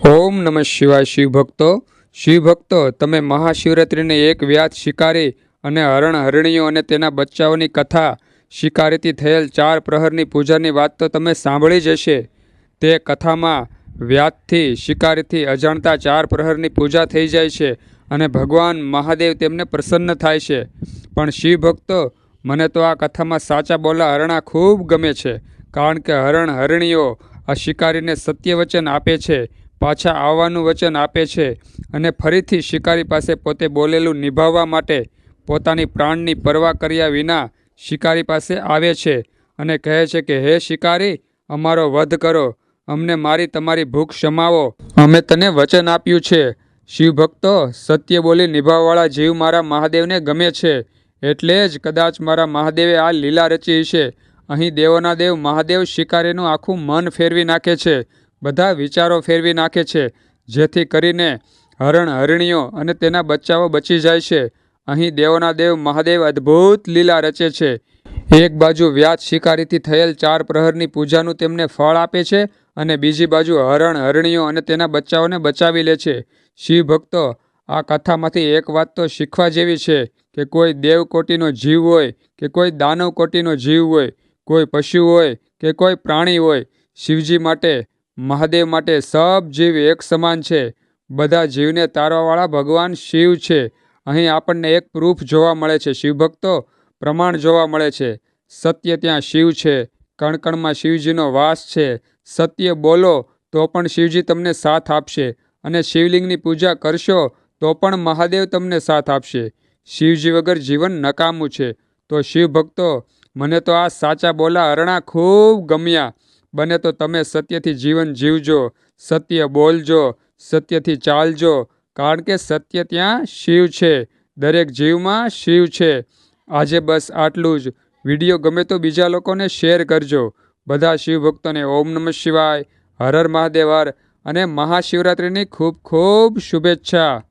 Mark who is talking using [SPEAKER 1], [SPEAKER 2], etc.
[SPEAKER 1] ઓમ નમઃ શિવાય શિવભક્તો શિવભક્તો તમે મહાશિવરાત્રિને એક વ્યાજ શિકારી અને હરણ હરણીઓ અને તેના બચ્ચાઓની કથા શિકારીથી થયેલ ચાર પ્રહરની પૂજાની વાત તો તમે સાંભળી જ હશે. તે કથામાં વ્યાતથી શિકારીથી અજાણતા ચાર પ્રહરની પૂજા થઈ જાય છે અને ભગવાન મહાદેવ તેમને પ્રસન્ન થાય છે. પણ શિવભક્તો મને તો આ કથામાં સાચા બોલા હરણા ખૂબ ગમે છે, કારણ કે હરણ હરણીઓ આ શિકારીને સત્ય વચન આપે છે પાછા આવવાનું વચન આપે છે અને ફરીથી શિકારી પાસે પોતે બોલેલું નિભાવવા માટે પોતાની પ્રાણની પરવા કર્યા વિના શિકારી પાસે આવે છે અને કહે છે કે, હે શિકારી, અમારો વધ કરો. અમને મારી તમારી ભૂખ ક્ષમાવો. અમે તને વચન આપ્યું છે. શિવ ભક્તો સત્ય બોલી નિભાવવાળા જીવ મારા મહાદેવને ગમે છે. એટલે જ કદાચ મારા મહાદેવે આ લીલા રચી છે અહીં દેવોના દેવ મહાદેવ શિકારીનું આખું મન ફેરવી નાખે છે. બધા વિચારો ફેરવી નાખે છે, જેથી કરીને હરણ હરણીઓ અને તેના બચ્ચાઓ બચી જાય છે. અહીં દેવોના દેવ મહાદેવ અદ્ભુત લીલા રચે છે. એક બાજુ વ્યાજ શિકારીથી થયેલ ચાર પ્રહરની પૂજાનું તેમને ફળ આપે છે અને બીજી બાજુ હરણ હરણીઓ અને તેના બચ્ચાઓને બચાવી લે છે. શિવ ભક્તો આ કથામાંથી એક વાત તો શીખવા જેવી છે કે કોઈ દેવ કોટીનો જીવ હોય, કે કોઈ દાનવ કોટીનો જીવ હોય, કોઈ પશુ હોય, કે કોઈ પ્રાણી હોય, શિવજી માટે મહાદેવ માટે સબ જીવ એક સમાન છે. બધા જીવને તારવાવાળા ભગવાન શિવ છે. અહીં આપણને એક પ્રૂફ જોવા મળે છે. શિવભક્તો પ્રમાણ જોવા મળે છે. સત્ય ત્યાં શિવ છે. કણકણમાં શિવજીનો વાસ છે. સત્ય બોલો તો પણ શિવજી તમને સાથ આપશે અને શિવલિંગની પૂજા કરશો તો પણ મહાદેવ તમને સાથ આપશે. શિવજી વગર જીવન નકામું છે. તો શિવભક્તો, મને તો આ સાચા બોલા અરણા ખૂબ ગમ્યા. બને તો તમે સત્યથી જીવન જીવજો, સત્ય બોલજો, સત્યથી ચાલજો. કારણ કે સત્ય ત્યાં શિવ છે, દરેક જીવમાં શિવ છે. આજે બસ આટલું જ. વીડિયો ગમે તો બીજા લોકોને શેર કરજો. બધા શિવ ભક્તોને ઓમ નમઃ શિવાય. હર હર મહાદેવ, હર. અને મહાશિવરાત્રિની ખૂબ ખૂબ શુભેચ્છા.